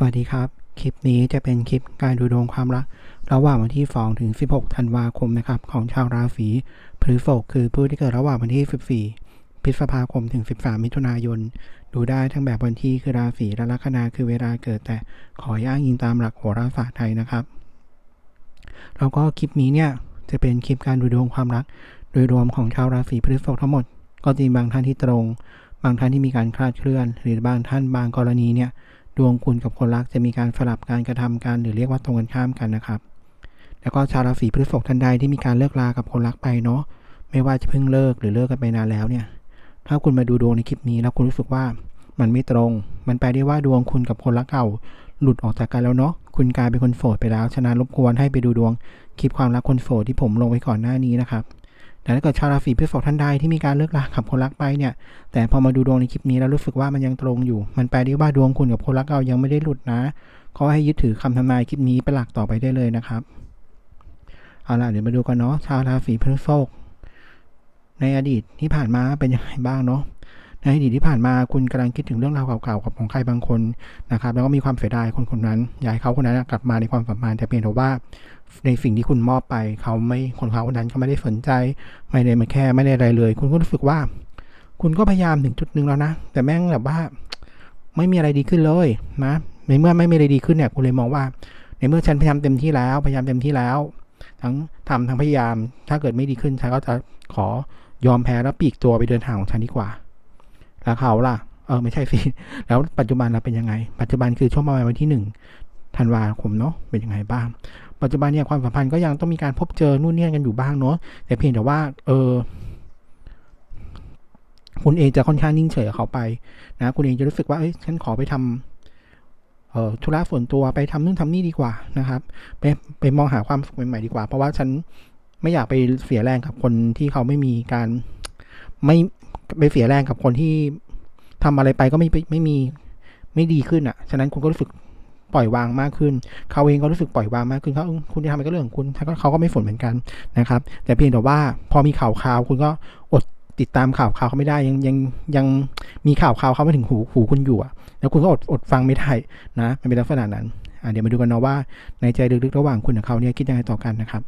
สวัสดีครับ คลิปนี้จะเป็นคลิปการดูดวงความรัก ระหว่างวันที่2ถึง 16 ธันวาคมนะครับ ของชาวราศีพฤษภคือผู้ที่เกิดระหว่างวันที่ 14 พฤษภาคมถึง 13 มิถุนายน ดูได้ทั้งแบบวันที่คือราศีและลัคนาคือเวลาเกิดแต่ขออ้างอิงตามหลักโหราศาสตร์ไทยนะครับ แล้วก็คลิปนี้เนี่ยจะเป็นคลิปการดูดวงความรัก โดยรวมของชาวราศีพฤษภทั้งหมด ก็จะมีบางท่านที่ตรง บางท่านที่มีการคลาดเคลื่อน หรือบางท่านบางกรณีเนี่ย ดวงคุณกับคนรักจะมีการสลับการกระทำกันหรือเรียกว่าตรงกันข้ามกันนะครับ แล้วก็ชาวราศีพฤษภท่านใดที่มีการเลิกลากับคนรักไปเนาะไม่ว่าจะเพิ่งเลิกหรือเลิกกันไปนานแล้วเนี่ย ถ้าคุณมาดูดวงในคลิปนี้แล้วคุณรู้สึกว่ามันไม่ตรง มันแปลได้ว่าดวงคุณกับคนรักเก่า หลุดออกจากกันแล้วเนาะ คุณกลายเป็นคนโสดไปแล้ว ฉะนั้นรบกวนให้ไปดูดวงคลิปความรักคนโสดที่ผมลงไว้ก่อนหน้านี้นะครับ แต่ถ้าเกิดชาวราศีพฤษภท่านใดที่มีการเลิกลากับคนรักไปเนี่ย แต่พอมาดูดวงในคลิปนี้แล้วรู้สึกว่ามันยังตรงอยู่ มันแปลได้ว่าดวงคุณกับคนรักเรายังไม่ได้หลุดนะขอให้ยึดถือคำทำนายคลิปนี้เป็นหลักต่อไปได้เลยนะครับ เอาล่ะเดี๋ยวมาดูกันเนาะชาวราศีพฤษภในอดีตที่ผ่านมาเป็นยังไงบ้างเนาะ ในอดีตที่ผ่านมาคุณกำลังคิดถึงเรื่องราวเก่าๆกับของใครบางคนนะครับแล้วก็มีความเสียดายคนคนนั้นอยากให้เขาคนนั้นกลับมาในความสัมพันธ์แต่เพียงแต่ว่าในสิ่งที่คุณมอบไปเขาไม่คนเขาคนนั้นเขาไม่ได้สนใจ ไม่ได้มาแค่ไม่ได้อะไรเลย คุณก็รู้สึกว่า คุณก็พยายามถึงจุดหนึ่งแล้วนะ แต่แม่งแบบว่า ไม่มีอะไรดีขึ้นเลยนะในเมื่อไม่มีอะไรดีขึ้นเนี่ยคุณเลยมองว่า ในเมื่อฉันพยายามเต็มที่แล้วพยายามเต็มที่แล้ว ทั้งทำทั้งพยายาม ถ้าเกิดไม่ดีขึ้นฉันก็จะขอยอมแพ้แล้วปีกตัวไปเดินทางของฉันดีกว่า แล้วเขาล่ะ เออไม่ใช่สิ แล้วปัจจุบันเราเป็นยังไง ปัจจุบันคือช่วงประมาณวันที่หนึ่งธันวาคมเนาะเป็นยังไงบ้าง ปัจจุบันเนี่ยความสัมพันธ์ก็ยังต้องมีการพบเจอนู่นนี่กันอยู่บ้างเนาะแต่เพียงแต่ว่าเออคุณเองจะค่อนข้างนิ่งเฉยเขาไปนะคุณเองจะรู้สึกว่าเอ้ยฉันขอไปทำเออธุระส่วนตัวไปทำนู่นทำนี่ดีกว่านะครับ ไปไปมองหาความสุขใหม่ๆดีกว่า เพราะว่าฉันไม่อยากไปเสียแรงกับคนที่เขาไม่มีการไม่ ไปเสียแรงกับคนที่ทำอะไรไปก็ไม่ไม่มีไม่ดีขึ้นอะ ฉะนั้นคุณก็รู้สึกปล่อยวางมากขึ้น เขาเองก็รู้สึกปล่อยวางมากขึ้นเขาเออคุณจะทำอะไรก็เรื่องของคุณเขาก็ไม่สนเหมือนกันนะครับ แต่เพียงแต่ว่าพอมีข่าวข่าวคุณก็อดติดตามข่าวข่าวเขาไม่ได้ยังยังยังมีข่าวข่าวเขาไมาถึงหูหูคุณอยู่อะ แล้วคุณก็อดอดฟังไม่ได้นะมันเป็นลักษณะนั้นอะเดี๋ยวมาดูกันเนาะว่าในใจลึกๆระหว่างคุณกับเขาเนี่ยคิดยังไงต่อกันนะครับ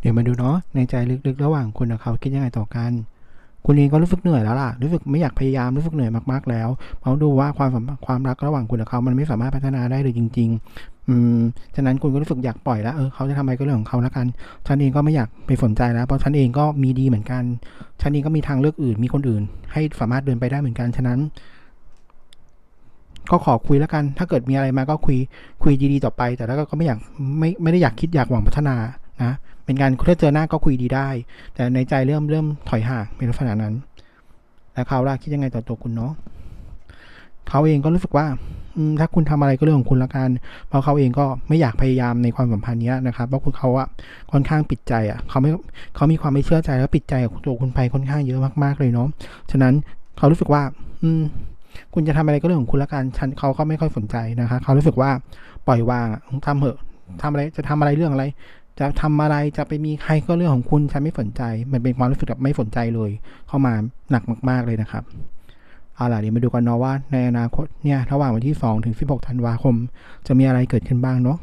เดี๋ยวมาดูเนาะในใจลึกๆ ระหว่างคุณกับเขาคิดยังไงต่อกัน คุณเองก็รู้สึกเหนื่อยแล้วล่ะรู้สึกไม่อยากพยายามรู้สึกเหนื่อยมากๆแล้วเพราะดูว่าความความรักระหว่างคุณกับเขามันไม่สามารถพัฒนาได้เลยจริง ๆ อืมฉะนั้นคุณก็รู้สึกอยากปล่อยแล้วเออเขาจะทำอะไรก็เรื่องของเขาแล้วกันฉันเองก็ไม่อยากไปสนใจแล้ว เพราะฉันเองก็มีดีเหมือนกันฉันเองก็มีทางเลือกอื่น มีคนอื่น ให้สามารถเดินไปได้เหมือนกันฉะนั้นก็ขอคุยแล้วกัน ถ้าเกิดมีอะไรมาก็คุย คุยดีๆต่อไป แต่แล้วก็ไม่อยากไม่ไม่ได้อยากคิดอยากหวังพัฒนานะ เป็นการถ้าเจอหน้าก็คุยดีได้ แต่ในใจเริ่มเริ่มถอยห่างเป็นลักษณะนั้น แล้วเขาล่ะคิดยังไงต่อตัวคุณเนาะเขาเองก็รู้สึกว่าถ้าคุณทำอะไรก็เรื่องของคุณละกัน เพราะเขาเองก็ไม่อยากพยายามในความสัมพันธ์นี้นะครับ เพราะคุณเขาอะค่อนข้างปิดใจอะเขาไม่เขามีความไม่เชื่อใจแล้วปิดใจกับตัวคุณไปค่อนข้างเยอะมากๆเลยเนาะ ฉะนั้นเขารู้สึกว่า อืม คุณจะทำอะไรก็เรื่องของคุณละกัน ฉันเขาก็ไม่ค่อยสนใจนะคะ เขารู้สึกว่าปล่อยวางทำเหอะทำอะไรจะทำอะไรเรื่องอะไร จะทำอะไรจะไปมีใครก็เรื่องของคุณฉันไม่สนใจ มันเป็นความรู้สึกแบบไม่สนใจเลย เข้ามาหนักมาก ๆเลยนะครับเอาล่ะเดี๋ยวมาดูกันเนาะว่าในอนาคตเนี่ยระหว่างวันที่ 2 ถึง 16 ธันวาคม จะมีอะไรเกิดขึ้นบ้างเนาะ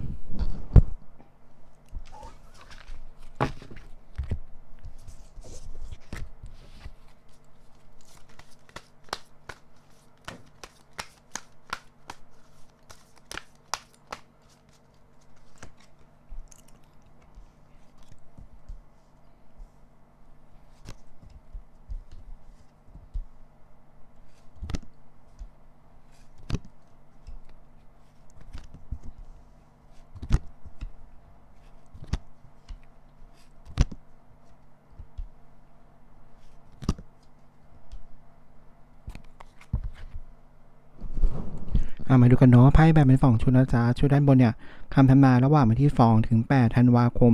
อ่ามาดูกันเนาะไพ่แบบเป็นสองชุดนะจ๊ะชุดด้านบนเนี่ยคำทำนายระหว่างวันที่2ถึง8ธันวาคม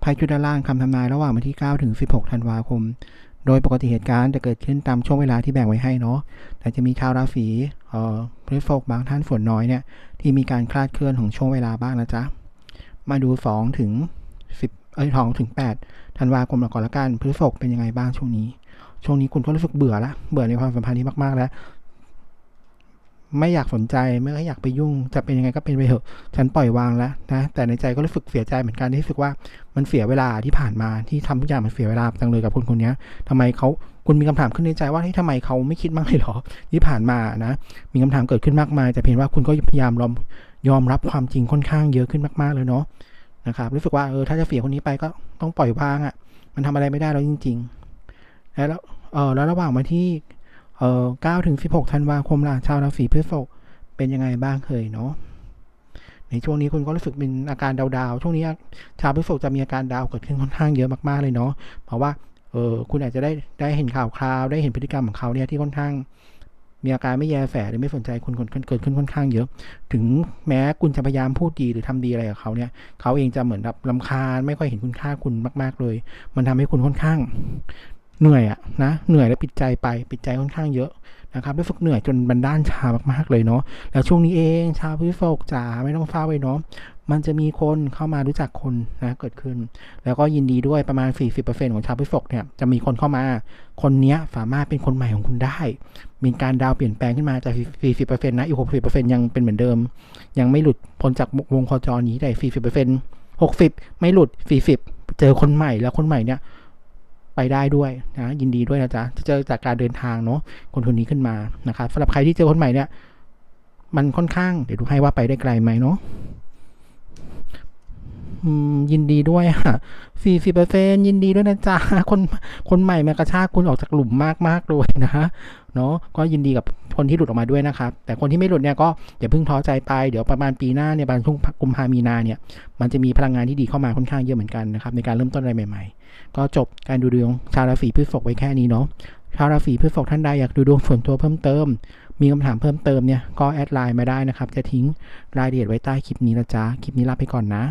ไพ่ชุดด้านล่างคำทำนายระหว่างวันที่9ถึง16ธันวาคม โดยปกติเหตุการณ์จะเกิดขึ้นตามช่วงเวลาที่แบ่งไว้ให้เนาะแต่จะมีชาวราศีเอ่อพฤษภบางท่านฝนน้อยเนี่ยที่มีการคลาดเคลื่อนของช่วงเวลาบ้างนะจ๊ะมาดู2ถึง10เอ้ย2ถึง8ธันวาคมก่อนละกันพฤษภเป็นยังไงบ้างช่วงนี้ช่วงนี้คุณก็รู้สึกเบื่อละเบื่อในความสัมพันธ์นี้มากๆแล้ว ไม่อยากสนใจไม่อยากไปยุ่ง จะเป็นยังไงก็เป็นไปเถอะฉันปล่อยวางแล้วนะแต่ในใจก็รู้สึกเสียใจเหมือนกันที่รู้สึกว่ามันเสียเวลาที่ผ่านมาที่ทำทุกอย่างมันเสียเวลาจังเลยกับคนคนนี้ทำไมเขาคุณมีคำถามขึ้นในใจว่าเฮ้ยทำไมเขาไม่คิดบ้างเลยหรอที่ผ่านมานะ มีคำถามเกิดขึ้นมากมายแต่เพียงว่าคุณก็พยายามยอมยอมรับความจริงค่อนข้างเยอะขึ้นมากๆเลยเนาะนะครับรู้สึกว่าเออถ้าจะเสียคนนี้ไปก็ต้องปล่อยวางอะ่ะ มันทำอะไรไม่ได้แล้วจริง ๆ แล้วเออแล้วระหว่างวันที่ เอ่อ9ถึง 16 ธันวาคมล่ะชาวราศีพฤษภเป็นยังไงบ้างเคยเนาะในช่วงนี้คุณก็รู้สึกเป็นอาการดาวๆช่วงนี้ชาวพฤษภจะมีอาการดาวเกิดขึ้นค่อนข้างเยอะมากๆเลยเนาะเพราะว่าเออคุณอาจจะได้ได้เห็นข่าวคราวได้เห็นพฤติกรรมของเขาเนี่ยที่ค่อนข้าง มีอาการไม่แยแฝหรือไม่สนใจคุณคนเกิดขึ้นค่อนข้างเยอะ ถึงแม้คุณจะพยายามพูดดีหรือทำดีอะไรกับเขาเนี่ยเขาเองจะเหมือนแบบลำคาญไม่ค่อยเห็นคุณค่าคุณมาก ๆเลย มันทำให้คุณค่อนข้าง เหนื่อยอะนะเหนื่อยและปิดใจไปปิดใจค่อนข้างเยอะนะครับรู้สึกเหนื่อยจนบันด้านชามากๆเลยเนาะแล้วช่วงนี้เองชาวพฤษภจ๋าไม่ต้องเฝ้าไว้เนาะมันจะมีคนเข้ามารู้จักคนนะเกิดขึ้น แล้วก็ยินดีด้วยประมาณ 40%ของชาวพฤษภเนี่ยจะมีคนเข้ามาคนเนี้ยสามารถเป็นคนใหม่ของคุณได้ มีการดาวเปลี่ยนแปลงขึ้นมาจาก 40%นะอีก 60%ยังเป็นเหมือนเดิม ยังไม่หลุดพ้นจากวงโคจรนี้แต่40% 60 ไม่หลุด 40 เจอคนใหม่แล้วคนใหม่เนี่ย ไปได้ด้วยนะยินดีด้วยนะจ๊ะจะเจอจากการเดินทางเนาะคนคนนี้ขึ้นมานะครับสำหรับใครที่เจอคนใหม่เนี่ยมันค่อนข้างเดี๋ยวดูให้ว่าไปได้ไกลไหมเนาะ ยินดีด้วยค่ะสี่สิบเปอร์เซ็นยินดีด้วยนะจ๊ะ คนคนใหม่มากระชากคุณออกจากหลุมมากมากเลยนะเนาะก็ยินดีกับคนที่หลุดออกมาด้วยนะครับ แต่คนที่ไม่หลุดเนี่ยก็อย่าเพิ่งท้อใจไป เดี๋ยวประมาณปีหน้าเนี่ยประมาณช่วงกุมภามีนาเนี่ย มันจะมีพลังงานที่ดีเข้ามาค่อนข้างเยอะเหมือนกันนะครับในการเริ่มต้นอะไรใหม่ ๆ ก็จบการดูดวงชาวราศีพฤษภไว้แค่นี้เนาะชาวราศีพฤษภท่านใดอยากดูดวงส่วนตัวเพิ่มเติม มีคำถามเพิ่มเติมเนี่ยก็แอดไลน์มาได้นะครับ จะทิ้งรายละเอียดไว้ใต้คลิปนี้นะจ๊ะ คลิปนี้ลาไปก่อนนะ